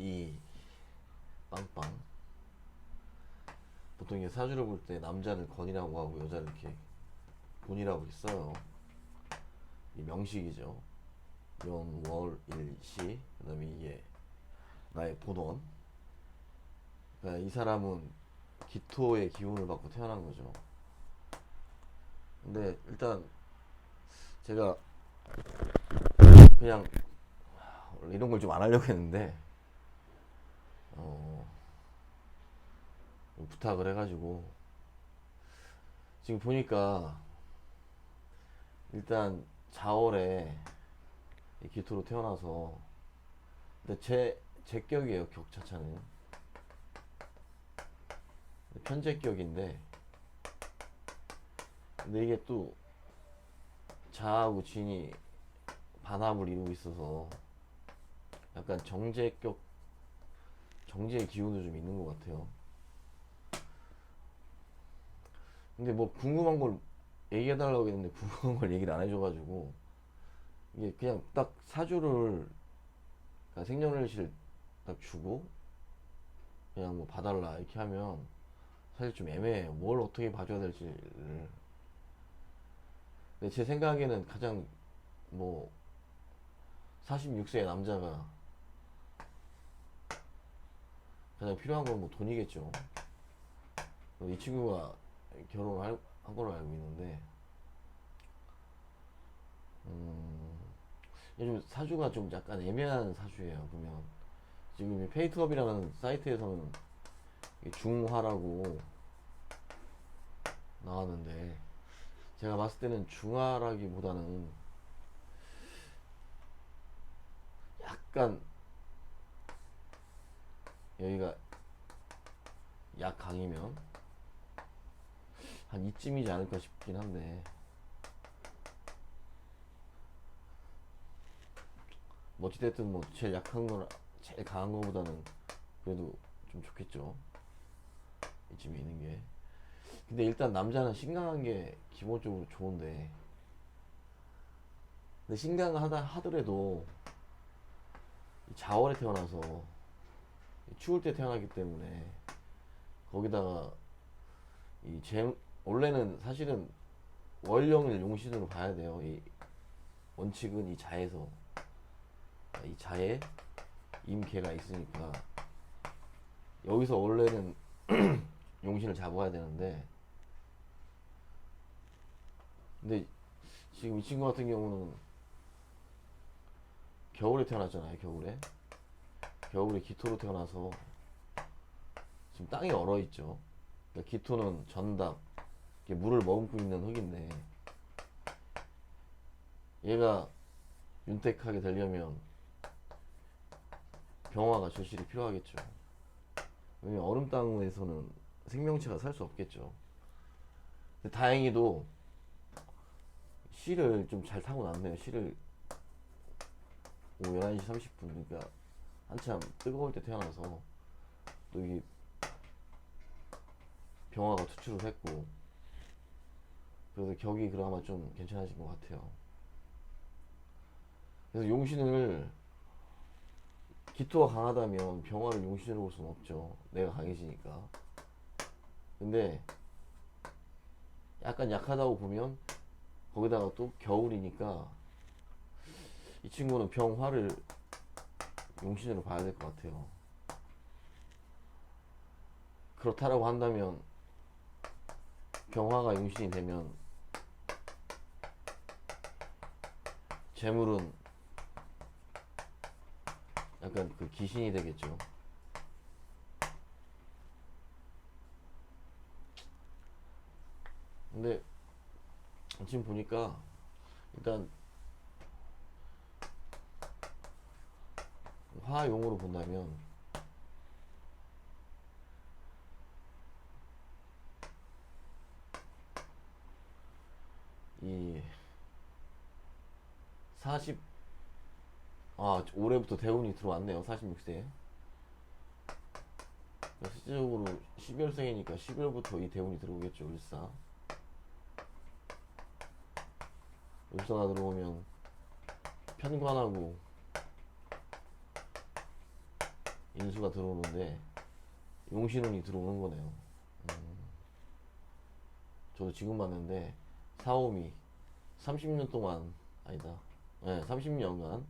이 빵빵 보통 이게 사주를 볼 때 남자를 건이라고 하고 여자를 이렇게 본이라고 써요. 이 명식이죠. 연, 월, 일, 시 그다음에 이게 나의 본원. 그러니까 이 사람은 기토의 기운을 받고 태어난 거죠. 근데 일단 제가 그냥 원래 이런 걸 좀 안 하려고 했는데 어. 좀 부탁을 해가지고. 지금 보니까 일단 자월에 이 기토로 태어나서 근데 제 제 격이에요 격 자체는. 편제격인데 근데 이게 또 자하고 진이 반합을 이루고 있어서 약간 정제격 정제의 기운도 좀 있는 것 같아요. 근데 뭐 궁금한 걸 얘기해 달라고 했는데 궁금한 걸 얘기를 안 해줘가지고 이게 그냥 딱 사주를 그러니까 생년월일을 딱 주고 그냥 뭐 봐달라 이렇게 하면 사실 좀 애매해요. 뭘 어떻게 봐줘야 될지를. 근데 제 생각에는 가장 뭐 46세의 남자가 가장 필요한 건 뭐 돈이겠죠. 이 친구가 결혼을 할, 한 걸로 알고 있는데, 음, 요즘 사주가 좀 약간 애매한 사주예요. 보면 지금 이 페이트업이라는 사이트에서는 중화라고 나왔는데 제가 봤을 때는 중화라기보다는 약간 여기가 약강이면 한 이쯤이지 않을까 싶긴 한데. 뭐 어찌됐든 뭐 제일 약한 거나 제일 강한 거보다는 그래도 좀 좋겠죠. 이쯤에 있는 게. 근데 일단 남자는 신강한 게 기본적으로 좋은데. 근데 신강하다 하더라도 이 자월에 태어나서 추울 때 태어나기 때문에 거기다가 이 제, 원래는 사실은 월령을 용신으로 봐야 돼요. 이 원칙은 이 자에서 이 자에 임계가 있으니까 여기서 원래는 용신을 잡아야 되는데 근데 지금 이 친구 같은 경우는 겨울에 태어났잖아요. 겨울에 겨울에 기토로 태어나서 지금 땅이 얼어 있죠. 그러니까 기토는 전답, 물을 머금고 있는 흙인데 얘가 윤택하게 되려면 병화가 절실히 필요하겠죠. 왜냐면 얼음 땅에서는 생명체가 살 수 없겠죠. 다행히도 씨를 좀 잘 타고 났네요. 씨를 오후 11시 30분 그러니까 한참 뜨거울 때 태어나서 또 이게 병화가 투출을 했고 그래서 격이 그나마 좀 괜찮아진 것 같아요. 그래서 용신을 기토가 강하다면 병화를 용신으로 볼 수는 없죠. 내가 강해지니까. 근데 약간 약하다고 보면 거기다가 또 겨울이니까 이 친구는 병화를 용신으로 봐야 될 것 같아요. 그렇다라고 한다면 병화가 용신이 되면 재물은 약간 그 귀신이 되겠죠. 근데 지금 보니까 일단 화용으로 본다면 이 40, 아, 올해부터 대운이 들어왔네요. 46세에. 실질적으로 12월생이니까 12월부터 이 대운이 들어오겠죠. 을사. 을사가 들어오면 편관하고 이 인수가 들어오는데 용신운이 들어오는 거네요. 음. 저도 지금 봤는데 사오미 30년 동안 아니다. 네, 30년간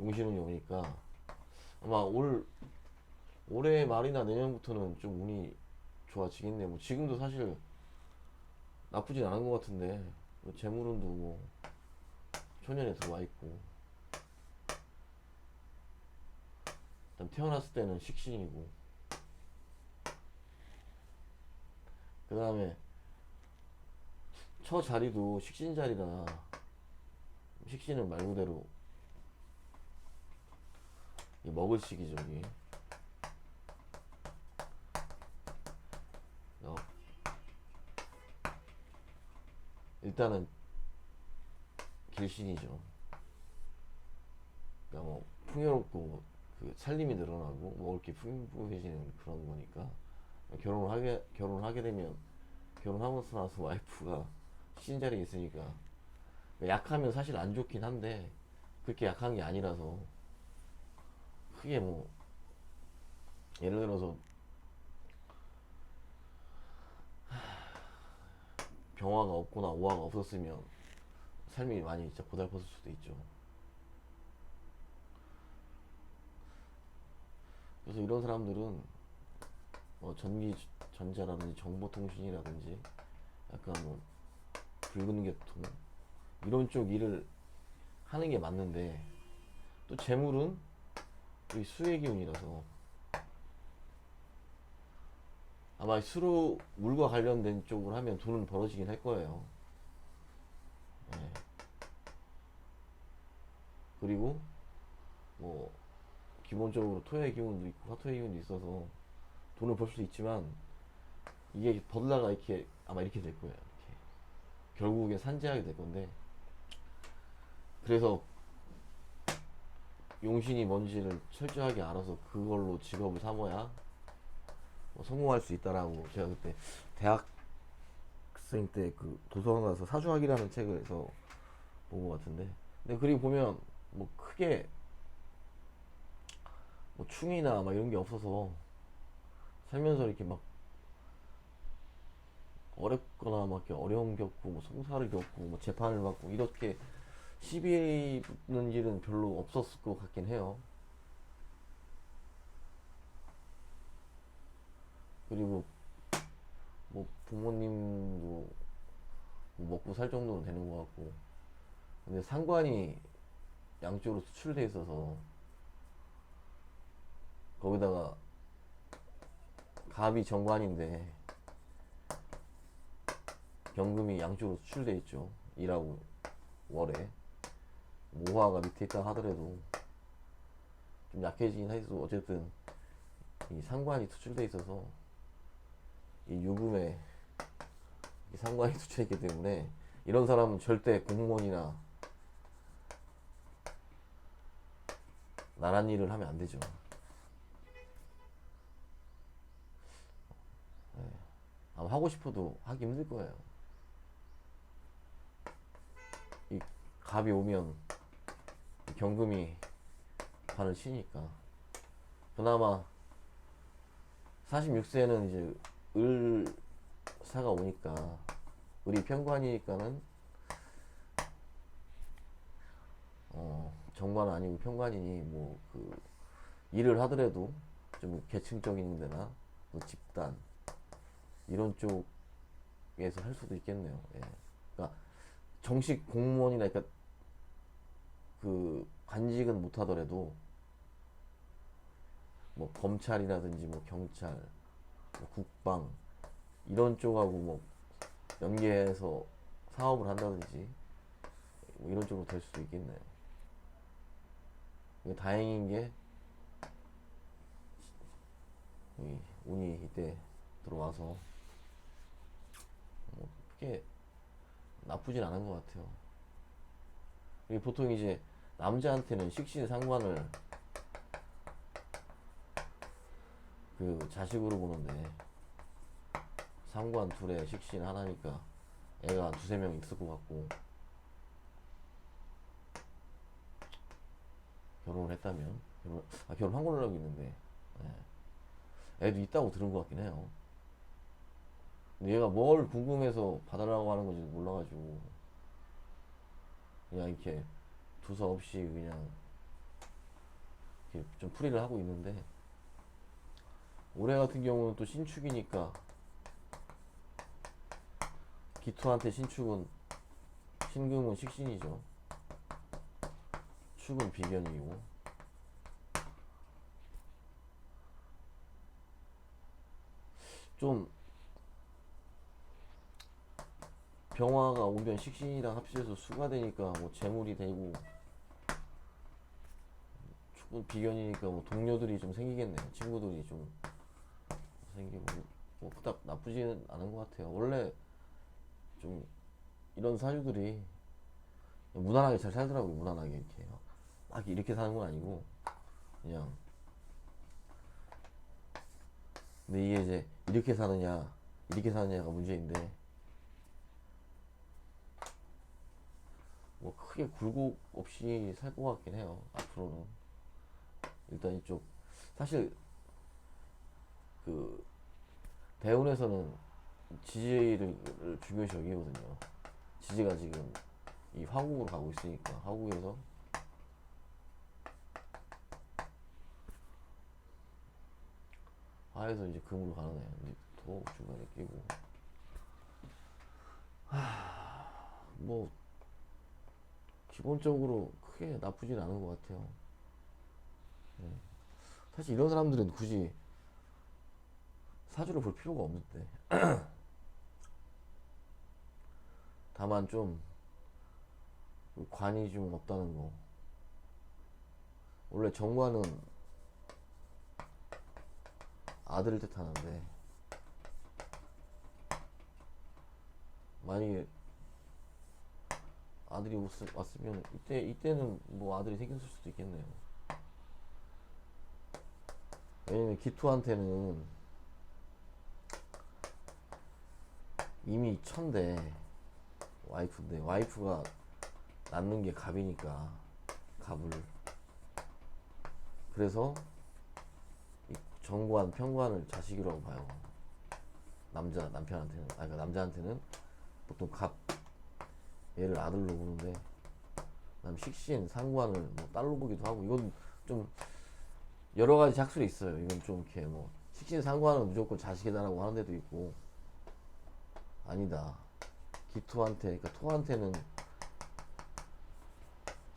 용신운이 오니까 아마 올 올해 말이나 내년부터는 좀 운이 좋아지겠네. 뭐 지금도 사실 나쁘진 않은 것 같은데 뭐 재물운도 뭐 초년에 들어와 있고. 일단 태어났을 때는 식신이고. 그 다음에 처 자리도 식신 자리라 식신은 말 그대로 이 먹을 시기죠 이게. 어. 일단은 길신이죠. 그러니까 뭐 풍요롭고 그 살림이 늘어나고 먹을 게 풍부해지는 그런 거니까 결혼을 하게 결혼을 하게 되면 결혼하면서 나서 와이프가 신자리에 있으니까 약하면 사실 안 좋긴 한데 그렇게 약한 게 아니라서 크게 뭐 예를 들어서 병화가 없거나 오화가 없었으면 삶이 많이 진짜 고달팠을 수도 있죠. 그래서 이런 사람들은 뭐 전기 전자라든지 정보통신이라든지 약간 뭐 붉은 계통 이런 쪽 일을 하는 게 맞는데 또 재물은 이 수의 기운이라서 아마 수로 물과 관련된 쪽을 하면 돈은 벌어지긴 할 거예요. 예. 그리고 뭐 기본적으로 토의 기운도 있고 화토의 기운도 있어서 돈을 벌 수도 있지만 이게 벌다가 이렇게 아마 이렇게 될 거예요. 이렇게 결국에 산재하게 될 건데 그래서 용신이 뭔지를 철저하게 알아서 그걸로 직업을 삼아야 뭐 성공할 수 있다라고 제가 그때 대학생 때 그 도서관 가서 사주학이라는 책에서 본 것 같은데 근데 그리고 보면 뭐 크게 뭐 충이나 막 이런 게 없어서 살면서 이렇게 막 어렵거나 막 이렇게 어려움 겪고 뭐 송사를 겪고 뭐 재판을 받고 이렇게 시비 붙는 일은 별로 없었을 것 같긴 해요. 그리고 뭐 부모님도 뭐 먹고 살 정도는 되는 것 같고 근데 상관이 양쪽으로 수출돼 있어서 거기다가 갑이 정관인데 경금이 양쪽으로 수출돼 있죠. 일하고 월에. 모화가 밑에 있다 하더라도 좀 약해지긴 해도 어쨌든 이 상관이 투출돼 있어서 이 유금에 이 상관이 투출했기 때문에 이런 사람은 절대 공무원이나 나란 일을 하면 안 되죠. 네. 아마 하고 싶어도 하기 힘들 거예요. 이 갑이 오면 이 경금이 반을 치니까 그나마 46세는 이제 을사가 오니까 을이 편관이니까는 어 정관 아니고 편관이니 뭐 그 일을 하더라도 좀 계층적인 데나 뭐 집단 이런 쪽에서 할 수도 있겠네요. 예. 그러니까 정식 공무원이나 그러니까 그 관직은 못 하더라도 뭐 검찰이라든지 뭐 경찰, 뭐 국방 이런 쪽하고 뭐 연계해서 사업을 한다든지 뭐 이런 쪽으로 될 수도 있겠네요. 다행인 게이 운이 이때 들어와서 뭐 크게 나쁘진 않은 것 같아요. 보통 이제 남자한테는 식신 상관을 그 자식으로 보는데 상관 둘에 식신 하나니까 애가 두세 명 있을 것 같고 결혼을 했다면 결혼 아 결혼한 걸로 알고 있는데 예. 애도 있다고 들은 것 같긴 해요. 근데 얘가 뭘 궁금해서 봐달라고 하는 건지 몰라가지고 그냥 이렇게 두서 없이 그냥 이렇게 좀 풀이를 하고 있는데 올해 같은 경우는 또 신축이니까 기토한테 신축은 신금은 식신이죠. 축은 비견이고 좀 병화가 오변 식신이랑 합쳐서 수가 되니까 뭐 재물이 되고 축은 비견이니까 뭐 동료들이 좀 생기겠네요. 친구들이 좀 생기고 뭐 그닥 나쁘지는 않은 것 같아요. 원래 좀 이런 사주들이 무난하게 잘 살더라고요. 무난하게 이렇게 막 이렇게 사는 건 아니고 그냥 근데 이게 이제 이렇게 사느냐 이렇게 사느냐가 문제인데 뭐 크게 굴곡 없이 살 것 같긴 해요. 앞으로는 일단 이쪽 사실 그 대운에서는 지지를 중요시 여기거든요. 지지가 지금 이 화국으로 가고 있으니까 화국에서 화에서 이제 금으로 가는 애 이제 도 중간에 끼고 하 뭐 기본적으로 크게 나쁘진 않은 것 같아요. 네. 사실 이런 사람들은 굳이 사주를 볼 필요가 없는데 다만 좀 관이 좀 없다는 거 원래 정관은 아들을 뜻하는데 만약에 아들이 왔- 왔으면 이때 이때는 뭐 아들이 생겼을 수도 있겠네요. 왜냐면 기투한테는 이미 천대 와이프인데 와이프가 낳는 게 갑이니까 갑을 그래서 이 정관 편관을 자식이라고 봐요. 남자 남편한테는 아 그러니까 남자한테는 보통 갑 얘를 아들로 보는데 그다음 식신 상관을 뭐 딸로 보기도 하고 이건 좀 여러 가지 작술이 있어요. 이건 좀 이렇게 뭐 식신 상관은 무조건 자식이다라고 하는 데도 있고 아니다. 기토한테 그러니까 토한테는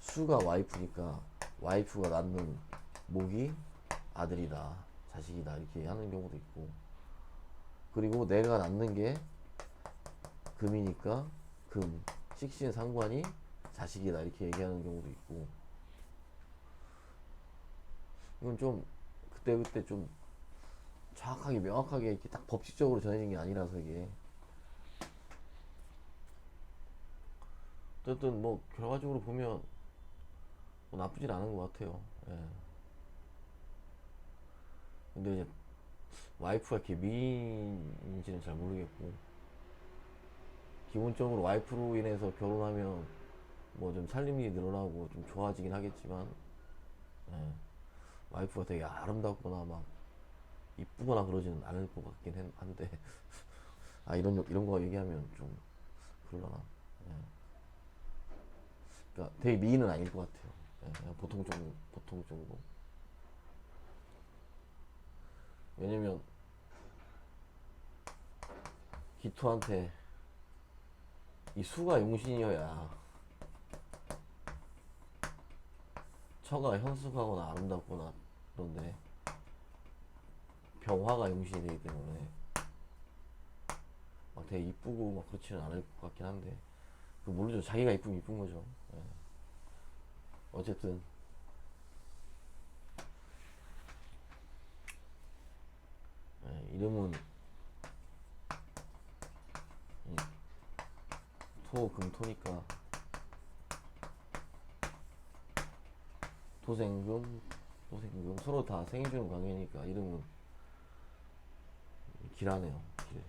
수가 와이프니까 와이프가 낳는 목이 아들이다 자식이다 이렇게 하는 경우도 있고 그리고 내가 낳는 게 금이니까 금 식신 상관이 자식이다 이렇게 얘기하는 경우도 있고 이건 좀 그때 그때 좀 정확하게 명확하게 이렇게 딱 법칙적으로 정해진 게 아니라서 이게 어쨌든 뭐 결과적으로 보면 뭐 나쁘진 않은 것 같아요. 예. 근데 이제 와이프가 이렇게 미인인지는 잘 모르겠고 기본적으로 와이프로 인해서 결혼하면 뭐 좀 살림이 늘어나고 좀 좋아지긴 하겠지만 예. 와이프가 되게 아름답거나 막 이쁘거나 그러지는 않을 것 같긴 한- 한데 아 이런 이런 거 얘기하면 좀 그러려나 예. 그러니까 되게 미인은 아닐 것 같아요 예, 보통 정도 보통 정도 왜냐면 기토한테 이 수가 용신이어야 처가 현숙하거나 아름답거나 그런데 병화가 용신이 되기 때문에 막 되게 이쁘고 막 그렇지는 않을 것 같긴 한데 그 모르죠 자기가 이쁘면 이쁜 거죠 예. 어쨌든 예, 이름은 이 토, 금, 토니까 토생금, 토생금 서로 다 생해주는 관계니까 이름은 길하네요. 길.